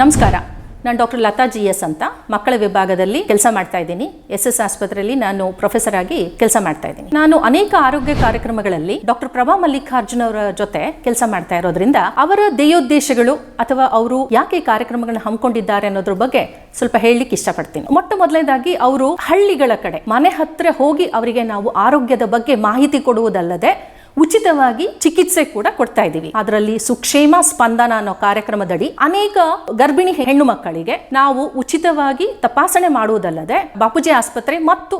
ನಮಸ್ಕಾರ. ನಾನು doctor Lata G S ಅಂತ. ಮಕ್ಕಳ ವಿಭಾಗದಲ್ಲಿ ಕೆಲಸ ಮಾಡ್ತಾ ಇದ್ದೀನಿ. ಎಸ್ ಎಸ್ ಆಸ್ಪತ್ರೆಯಲ್ಲಿ ನಾನು ಪ್ರೊಫೆಸರ್ ಆಗಿ ಕೆಲಸ ಮಾಡ್ತಾ ಇದ್ದೀನಿ. ನಾನು ಅನೇಕ ಆರೋಗ್ಯ ಕಾರ್ಯಕ್ರಮಗಳಲ್ಲಿ ಡಾಕ್ಟರ್ ಪ್ರಭಾ ಮಲ್ಲಿಕಾರ್ಜುನ್ ಅವರ ಜೊತೆ ಕೆಲಸ ಮಾಡ್ತಾ ಇರೋದ್ರಿಂದ ಅವರ ಧ್ಯೇಯೋದ್ದೇಶಗಳು ಅಥವಾ ಅವರು ಯಾಕೆ ಕಾರ್ಯಕ್ರಮಗಳನ್ನು ಹಮ್ಮಿಕೊಂಡಿದ್ದಾರೆ ಅನ್ನೋದ್ರ ಬಗ್ಗೆ ಸ್ವಲ್ಪ ಹೇಳಲಿಕ್ಕೆ ಇಷ್ಟಪಡ್ತೀನಿ. ಮೊಟ್ಟ ಮೊದಲನೇದಾಗಿ ಅವರು ಹಳ್ಳಿಗಳ ಕಡೆ ಮನೆ ಹತ್ರ ಹೋಗಿ ಅವರಿಗೆ ನಾವು ಆರೋಗ್ಯದ ಬಗ್ಗೆ ಮಾಹಿತಿ ಕೊಡುವುದಲ್ಲದೆ ಉಚಿತವಾಗಿ ಚಿಕಿತ್ಸೆ ಕೂಡ ಕೊಡ್ತಾ ಇದ್ದೀವಿ. ಅದರಲ್ಲಿ ಸುಕ್ಷೇಮ ಸ್ಪಂದನ ಅನ್ನೋ ಕಾರ್ಯಕ್ರಮದಡಿ ಅನೇಕ ಗರ್ಭಿಣಿ ಹೆಣ್ಣು ಮಕ್ಕಳಿಗೆ ನಾವು ಉಚಿತವಾಗಿ ತಪಾಸಣೆ ಮಾಡುವುದಲ್ಲದೆ ಬಾಪೂಜಿ ಆಸ್ಪತ್ರೆ ಮತ್ತು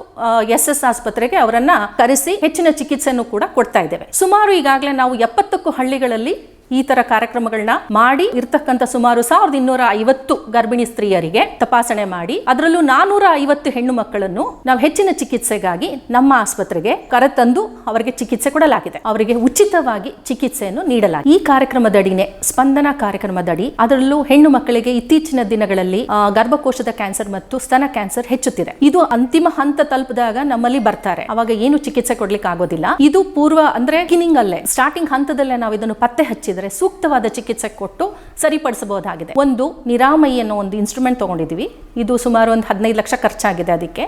ಎಸ್ ಎಸ್ ಆಸ್ಪತ್ರೆಗೆ ಅವರನ್ನ ಕರೆಸಿ ಹೆಚ್ಚಿನ ಚಿಕಿತ್ಸೆಯನ್ನು ಕೂಡ ಕೊಡ್ತಾ ಇದ್ದೇವೆ. ಸುಮಾರು ಈಗಾಗಲೇ ನಾವು ಎಪ್ಪತ್ತಕ್ಕೂ ಹಳ್ಳಿಗಳಲ್ಲಿ ಈ ತರ ಕಾರ್ಯಕ್ರಮಗಳನ್ನ ಮಾಡಿ ಇರ್ತಕ್ಕಂಥ ಸುಮಾರು ಸಾವಿರದ ಇನ್ನೂರ ಐವತ್ತು ಗರ್ಭಿಣಿ ಸ್ತ್ರೀಯರಿಗೆ ತಪಾಸಣೆ ಮಾಡಿ, ಅದರಲ್ಲೂ ನಾನೂರ ಐವತ್ತು ಹೆಣ್ಣು ಮಕ್ಕಳನ್ನು ನಾವು ಹೆಚ್ಚಿನ ಚಿಕಿತ್ಸೆಗಾಗಿ ನಮ್ಮ ಆಸ್ಪತ್ರೆಗೆ ಕರೆತಂದು ಅವರಿಗೆ ಚಿಕಿತ್ಸೆ ಕೊಡಲಾಗಿದೆ. ಅವರಿಗೆ ಉಚಿತವಾಗಿ ಚಿಕಿತ್ಸೆಯನ್ನು ನೀಡಲಾಗಿದೆ. ಈ ಕಾರ್ಯಕ್ರಮದಡಿನೇ, ಸ್ಪಂದನ ಕಾರ್ಯಕ್ರಮದಡಿ ಅದರಲ್ಲೂ ಹೆಣ್ಣು ಮಕ್ಕಳಿಗೆ ಇತ್ತೀಚಿನ ದಿನಗಳಲ್ಲಿ ಗರ್ಭಕೋಶದ ಕ್ಯಾನ್ಸರ್ ಮತ್ತು ಸ್ತನ ಕ್ಯಾನ್ಸರ್ ಹೆಚ್ಚುತ್ತಿದೆ. ಇದು ಅಂತಿಮ ಹಂತ ತಲುಪಿದಾಗ ನಮ್ಮಲ್ಲಿ ಬರ್ತಾರೆ. ಅವಾಗ ಏನು ಚಿಕಿತ್ಸೆ ಕೊಡ್ಲಿಕ್ಕೆ ಆಗೋದಿಲ್ಲ ಇದು ಪೂರ್ವ ಅಂದ್ರೆ ಕಿನಿಂಗ್ ಅಲ್ಲೇ. ಸ್ಟಾರ್ಟಿಂಗ್ ಹಂತದಲ್ಲೇ ನಾವು ಇದನ್ನು ಪತ್ತೆ ಹಚ್ಚಿದ್ರೆ ಸೂಕ್ತವಾದ ಚಿಕಿತ್ಸೆ ಕೊಟ್ಟು ಸರಿಪಡಿಸಬಹುದಾಗಿದೆ. ಒಂದು ನಿರಾಮಯಿ ಅನ್ನೋ ಒಂದು ಇನ್ಸ್ಟ್ರೂಮೆಂಟ್ ತಗೊಂಡಿದ್ದೀವಿ. ಇದು ಸುಮಾರು ಒಂದು ಹದಿನೈದು ಲಕ್ಷ ಖರ್ಚಾಗಿದೆ ಅದಕ್ಕೆ.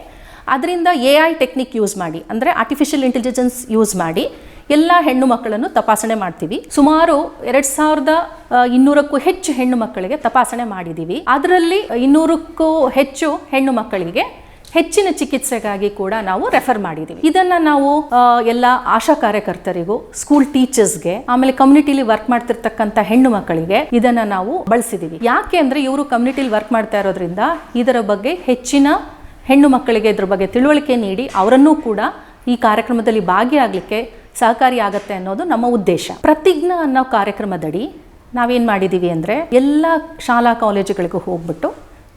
ಅದರಿಂದ ಎ ಐ ಟೆಕ್ನಿಕ್ ಯೂಸ್ ಮಾಡಿ, ಅಂದರೆ ಆರ್ಟಿಫಿಷಿಯಲ್ ಇಂಟೆಲಿಜೆನ್ಸ್ ಯೂಸ್ ಮಾಡಿ ಎಲ್ಲ ಹೆಣ್ಣು ಮಕ್ಕಳನ್ನು ತಪಾಸಣೆ ಮಾಡ್ತೀವಿ. ಸುಮಾರು ಎರಡ್ ಸಾವಿರದ ಇನ್ನೂರಕ್ಕೂ ಹೆಚ್ಚು ಹೆಣ್ಣು ಮಕ್ಕಳಿಗೆ ತಪಾಸಣೆ ಮಾಡಿದ್ದೀವಿ. ಅದರಲ್ಲಿ ಇನ್ನೂರಕ್ಕೂ ಹೆಚ್ಚು ಹೆಣ್ಣು ಮಕ್ಕಳಿಗೆ ಹೆಚ್ಚಿನ ಚಿಕಿತ್ಸೆಗಾಗಿ ಕೂಡ ನಾವು ರೆಫರ್ ಮಾಡಿದ್ದೀವಿ ಇದನ್ನ ನಾವು ಎಲ್ಲ ಆಶಾ ಕಾರ್ಯಕರ್ತರಿಗೂ ಸ್ಕೂಲ್ ಟೀಚರ್ಸ್ಗೆ ಆಮೇಲೆ ಕಮ್ಯುನಿಟಿಲಿ ವರ್ಕ್ ಮಾಡ್ತಿರ್ತಕ್ಕಂಥ ಹೆಣ್ಣು ಮಕ್ಕಳಿಗೆ ಇದನ್ನ ನಾವು ಬಳಸಿದೀವಿ. ಯಾಕೆ ಅಂದ್ರೆ ಇವರು ಕಮ್ಯುನಿಟಿಲಿ ವರ್ಕ್ ಮಾಡ್ತಾ ಇರೋದ್ರಿಂದ ಇದರ ಬಗ್ಗೆ ಹೆಚ್ಚಿನ ಹೆಣ್ಣು ಮಕ್ಕಳಿಗೆ ಇದ್ರ ಬಗ್ಗೆ ತಿಳುವಳಿಕೆ ನೀಡಿ ಅವರನ್ನೂ ಕೂಡ ಈ ಕಾರ್ಯಕ್ರಮದಲ್ಲಿ ಭಾಗಿಯಾಗಲಿಕ್ಕೆ ಸಹಕಾರಿ ಆಗತ್ತೆ ಅನ್ನೋದು ನಮ್ಮ ಉದ್ದೇಶ. ಪ್ರತಿಜ್ಞಾ ಅನ್ನೋ ಕಾರ್ಯಕ್ರಮದಡಿ ನಾವೇನು ಮಾಡಿದ್ದೀವಿ ಅಂದರೆ ಎಲ್ಲ ಶಾಲಾ ಕಾಲೇಜುಗಳಿಗೂ ಹೋಗ್ಬಿಟ್ಟು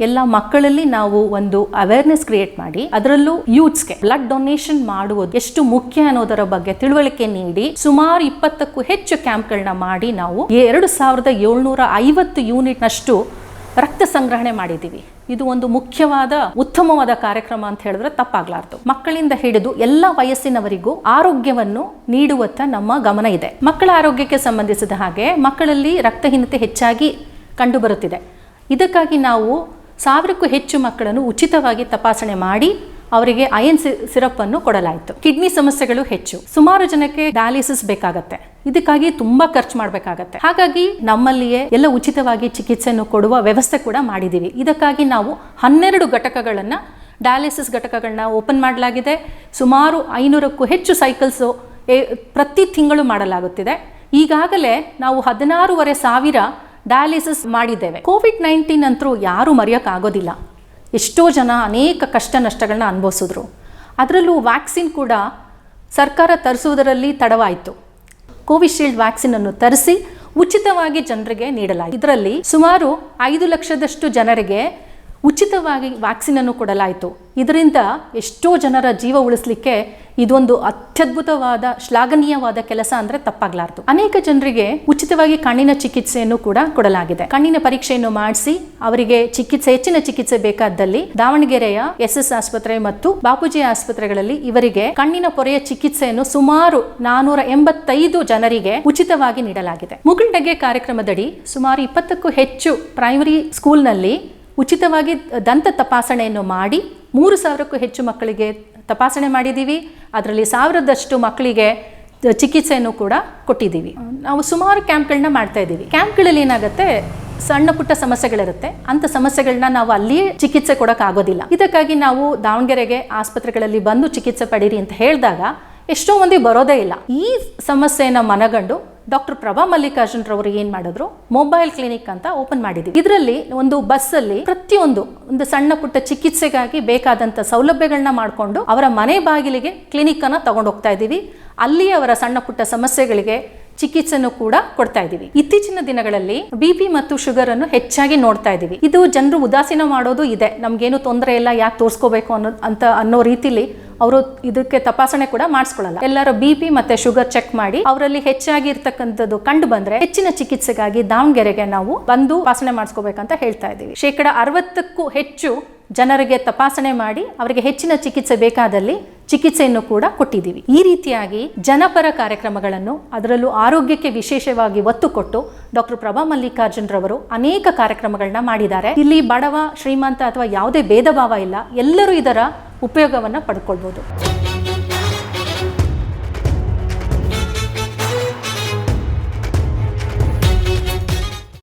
ಎಲ್ಲ ಮಕ್ಕಳಲ್ಲಿ ನಾವು ಒಂದು ಅವೇರ್ನೆಸ್ ಕ್ರಿಯೇಟ್ ಮಾಡಿ, ಅದರಲ್ಲೂ ಯೂತ್ಸ್ಗೆ ಬ್ಲಡ್ ಡೊನೇಷನ್ ಮಾಡುವುದು ಎಷ್ಟು ಮುಖ್ಯ ಅನ್ನೋದರ ಬಗ್ಗೆ ತಿಳುವಳಿಕೆ ನೀಡಿ, ಸುಮಾರು ಇಪ್ಪತ್ತಕ್ಕೂ ಹೆಚ್ಚು ಕ್ಯಾಂಪ್ಗಳನ್ನ ಮಾಡಿ ನಾವು ಎರಡು ಸಾವಿರದ ಏಳ್ನೂರ ಐವತ್ತು ಯೂನಿಟ್ನಷ್ಟು ರಕ್ತ ಸಂಗ್ರಹಣೆ ಮಾಡಿದ್ದೀವಿ. ಇದು ಒಂದು ಮುಖ್ಯವಾದ, ಉತ್ತಮವಾದ ಕಾರ್ಯಕ್ರಮ ಅಂತ ಹೇಳಿದ್ರೆ ತಪ್ಪಾಗ್ಲಾರ್ದು. ಮಕ್ಕಳಿಂದ ಹಿಡಿದು ಎಲ್ಲ ವಯಸ್ಸಿನವರಿಗೂ ಆರೋಗ್ಯವನ್ನು ನೀಡುವತ್ತ ನಮ್ಮ ಗಮನ ಇದೆ. ಮಕ್ಕಳ ಆರೋಗ್ಯಕ್ಕೆ ಸಂಬಂಧಿಸಿದ ಹಾಗೆ ಮಕ್ಕಳಲ್ಲಿ ರಕ್ತಹೀನತೆ ಹೆಚ್ಚಾಗಿ ಕಂಡುಬರುತ್ತಿದೆ. ಇದಕ್ಕಾಗಿ ನಾವು ಸಾವಿರಕ್ಕೂ ಹೆಚ್ಚು ಮಕ್ಕಳನ್ನು ಉಚಿತವಾಗಿ ತಪಾಸಣೆ ಮಾಡಿ ಅವರಿಗೆ ಅಯನ್ ಸಿರಪ್ ಅನ್ನು ಕೊಡಲಾಯಿತು. ಕಿಡ್ನಿ ಸಮಸ್ಯೆಗಳು ಹೆಚ್ಚು. ಸುಮಾರು ಜನಕ್ಕೆ ಡಯಾಲಿಸಿಸ್ ಬೇಕಾಗತ್ತೆ. ಇದಕ್ಕಾಗಿ ತುಂಬಾ ಖರ್ಚು ಮಾಡಬೇಕಾಗತ್ತೆ. ಹಾಗಾಗಿ ನಮ್ಮಲ್ಲಿಯೇ ಎಲ್ಲ ಉಚಿತವಾಗಿ ಚಿಕಿತ್ಸೆಯನ್ನು ಕೊಡುವ ವ್ಯವಸ್ಥೆ ಕೂಡ ಮಾಡಿದ್ದೀವಿ. ಇದಕ್ಕಾಗಿ ನಾವು ಹನ್ನೆರಡು ಘಟಕಗಳನ್ನು ಡಯಾಲಿಸಿಸ್ ಘಟಕಗಳನ್ನ ಓಪನ್ ಮಾಡಲಾಗಿದೆ. ಸುಮಾರು ಐನೂರಕ್ಕೂ ಹೆಚ್ಚು ಸೈಕಲ್ಸು ಪ್ರತಿ ತಿಂಗಳು ಮಾಡಲಾಗುತ್ತಿದೆ. ಈಗಾಗಲೇ ನಾವು ಹದಿನಾರೂವರೆ ಸಾವಿರ ಡಯಾಲಿಸಿಸ್ ಮಾಡಿದ್ದೇವೆ. ಕೋವಿಡ್ ನೈನ್ಟೀನ್ ಅಂತರೂ ಯಾರೂ ಮರೆಯೋಕ್ಕಾಗೋದಿಲ್ಲ. ಎಷ್ಟೋ ಜನ ಅನೇಕ ಕಷ್ಟ ನಷ್ಟಗಳನ್ನ ಅನುಭವಿಸಿದ್ರು. ಅದರಲ್ಲೂ ವ್ಯಾಕ್ಸಿನ್ ಕೂಡ ಸರ್ಕಾರ ತರಿಸುವುದರಲ್ಲಿ ತಡವಾಯಿತು. ಕೋವಿಶೀಲ್ಡ್ ವ್ಯಾಕ್ಸಿನ್ ಅನ್ನು ತರಿಸಿ ಉಚಿತವಾಗಿ ಜನರಿಗೆ ನೀಡಲಾಯಿತು. ಇದರಲ್ಲಿ ಸುಮಾರು ಐದು ಲಕ್ಷದಷ್ಟು ಜನರಿಗೆ ಉಚಿತವಾಗಿ ವ್ಯಾಕ್ಸಿನ್ ಅನ್ನು ಕೊಡಲಾಯಿತು. ಇದರಿಂದ ಎಷ್ಟೋ ಜನರ ಜೀವ ಉಳಿಸ್ಲಿಕ್ಕೆ ಇದೊಂದು ಅತ್ಯದ್ಭುತವಾದ, ಶ್ಲಾಘನೀಯವಾದ ಕೆಲಸ ಅಂದ್ರೆ ತಪ್ಪಾಗಲಾರದು. ಅನೇಕ ಜನರಿಗೆ ಉಚಿತವಾಗಿ ಕಣ್ಣಿನ ಚಿಕಿತ್ಸೆಯನ್ನು ಕೂಡ ಕೊಡಲಾಗಿದೆ. ಕಣ್ಣಿನ ಪರೀಕ್ಷೆಯನ್ನು ಮಾಡಿಸಿ ಅವರಿಗೆ ಚಿಕಿತ್ಸೆ, ಹೆಚ್ಚಿನ ಚಿಕಿತ್ಸೆ ಬೇಕಾದಲ್ಲಿ ದಾವಣಗೆರೆಯ ಎಸ್ ಎಸ್ ಆಸ್ಪತ್ರೆ ಮತ್ತು ಬಾಪೂಜಿ ಆಸ್ಪತ್ರೆಗಳಲ್ಲಿ ಇವರಿಗೆ ಕಣ್ಣಿನ ಪೊರೆಯ ಚಿಕಿತ್ಸೆಯನ್ನು ಸುಮಾರು ನಾನೂರ ಎಂಬತ್ತೈದು ಜನರಿಗೆ ಉಚಿತವಾಗಿ ನೀಡಲಾಗಿದೆ. ಮುಗುಳ್ನಗೆ ಕಾರ್ಯಕ್ರಮದಡಿ ಸುಮಾರು ಇಪ್ಪತ್ತಕ್ಕೂ ಹೆಚ್ಚು ಪ್ರೈಮರಿ ಸ್ಕೂಲ್ನಲ್ಲಿ ಉಚಿತವಾಗಿ ದಂತ ತಪಾಸಣೆಯನ್ನು ಮಾಡಿ ಮೂರು ಸಾವಿರಕ್ಕೂ ಹೆಚ್ಚು ಮಕ್ಕಳಿಗೆ ತಪಾಸಣೆ ಮಾಡಿದ್ದೀವಿ. ಅದರಲ್ಲಿ ಸಾವಿರದಷ್ಟು ಮಕ್ಕಳಿಗೆ ಚಿಕಿತ್ಸೆಯನ್ನು ಕೂಡ ಕೊಟ್ಟಿದ್ದೀವಿ. ನಾವು ಸುಮಾರು ಕ್ಯಾಂಪ್ಗಳನ್ನ ಮಾಡ್ತಾ ಇದ್ದೀವಿ. ಕ್ಯಾಂಪ್ಗಳಲ್ಲಿ ಏನಾಗುತ್ತೆ, ಸಣ್ಣ ಪುಟ್ಟ ಸಮಸ್ಯೆಗಳಿರುತ್ತೆ. ಅಂಥ ಸಮಸ್ಯೆಗಳನ್ನ ನಾವು ಅಲ್ಲಿಯೇ ಚಿಕಿತ್ಸೆ ಕೊಡೋಕ್ಕಾಗೋದಿಲ್ಲ. ಇದಕ್ಕಾಗಿ ನಾವು ದಾವಣಗೆರೆಗೆ ಆಸ್ಪತ್ರೆಗಳಲ್ಲಿ ಬಂದು ಚಿಕಿತ್ಸೆ ಪಡೀರಿ ಅಂತ ಹೇಳಿದಾಗ ಎಷ್ಟೋ ಮಂದಿ ಬರೋದೇ ಇಲ್ಲ. ಈ ಸಮಸ್ಯೆಯನ್ನು ಮನಗಂಡು ಡಾಕ್ಟರ್ ಪ್ರಭಾ ಮಲ್ಲಿಕಾರ್ಜುನ್ ರವರು ಏನ್ ಮಾಡಿದ್ರು? ಮೊಬೈಲ್ ಕ್ಲಿನಿಕ್ ಅಂತ ಓಪನ್ ಮಾಡಿದ್ವಿ. ಇದರಲ್ಲಿ ಒಂದು ಬಸ್ಸಲ್ಲಿ ಪ್ರತಿಯೊಂದು ಒಂದು ಸಣ್ಣ ಪುಟ್ಟ ಚಿಕಿತ್ಸೆಗಾಗಿ ಬೇಕಾದಂತ ಸೌಲಭ್ಯಗಳನ್ನ ಮಾಡಿಕೊಂಡು ಅವರ ಮನೆ ಬಾಗಿಲಿಗೆ ಕ್ಲಿನಿಕ್ ಅನ್ನ ತಗೊಂಡೋಗ್ತಾ ಇದ್ದೀವಿ. ಅಲ್ಲಿ ಅವರ ಸಣ್ಣ ಪುಟ್ಟ ಸಮಸ್ಯೆಗಳಿಗೆ ಚಿಕಿತ್ಸೆಯನ್ನು ಕೂಡ ಕೊಡ್ತಾ ಇದ್ದೀವಿ. ಇತ್ತೀಚಿನ ದಿನಗಳಲ್ಲಿ ಬಿ ಪಿ ಮತ್ತು ಶುಗರ್ ಅನ್ನು ಹೆಚ್ಚಾಗಿ ನೋಡ್ತಾ ಇದ್ದೀವಿ. ಇದು ಜನರು ಉದಾಸೀನ ಮಾಡೋದು ಇದೆ. ನಮ್ಗೇನು ತೊಂದರೆ ಇಲ್ಲ, ಯಾಕೆ ತೋರಿಸ್ಕೋಬೇಕು ಅನ್ನೋ ಅಂತ ಅನ್ನೋ ರೀತಿಲಿ ಅವರು ಇದಕ್ಕೆ ತಪಾಸಣೆ ಕೂಡ ಮಾಡಿಸ್ಕೊಳ್ಳಲ್ಲ. ಎಲ್ಲರ ಬಿ ಪಿ ಮತ್ತೆ ಶುಗರ್ ಚೆಕ್ ಮಾಡಿ ಅವರಲ್ಲಿ ಹೆಚ್ಚಾಗಿ ಇರ್ತಕ್ಕಂಥದ್ದು ಕಂಡು ಬಂದ್ರೆ ಹೆಚ್ಚಿನ ಚಿಕಿತ್ಸೆಗಾಗಿ ದಾವಣಗೆರೆಗೆ ನಾವು ಬಂದು ತಪಾಸಣೆ ಮಾಡಿಸ್ಕೋಬೇಕಂತ ಹೇಳ್ತಾ ಇದ್ದೀವಿ. ಶೇಕಡ ಅರವತ್ತಕ್ಕೂ ಹೆಚ್ಚು ಜನರಿಗೆ ತಪಾಸಣೆ ಮಾಡಿ ಅವರಿಗೆ ಹೆಚ್ಚಿನ ಚಿಕಿತ್ಸೆ ಬೇಕಾದಲ್ಲಿ ಚಿಕಿತ್ಸೆಯನ್ನು ಕೂಡ ಕೊಟ್ಟಿದ್ದೀವಿ. ಈ ರೀತಿಯಾಗಿ ಜನಪರ ಕಾರ್ಯಕ್ರಮಗಳನ್ನು ಅದರಲ್ಲೂ ಆರೋಗ್ಯಕ್ಕೆ ವಿಶೇಷವಾಗಿ ಒತ್ತು ಕೊಟ್ಟು ಡಾಕ್ಟರ್ ಪ್ರಭಾ ಮಲ್ಲಿಕಾರ್ಜುನ್ ರವರು ಅನೇಕ ಕಾರ್ಯಕ್ರಮಗಳನ್ನ ಮಾಡಿದ್ದಾರೆ. ಇಲ್ಲಿ ಬಡವ, ಶ್ರೀಮಂತ ಅಥವಾ ಯಾವುದೇ ಭೇದ ಭಾವ ಇಲ್ಲ, ಎಲ್ಲರೂ ಇದರ ಉಪಯೋಗವನ್ನು ಪಡ್ಕೊಳ್ಬೋದು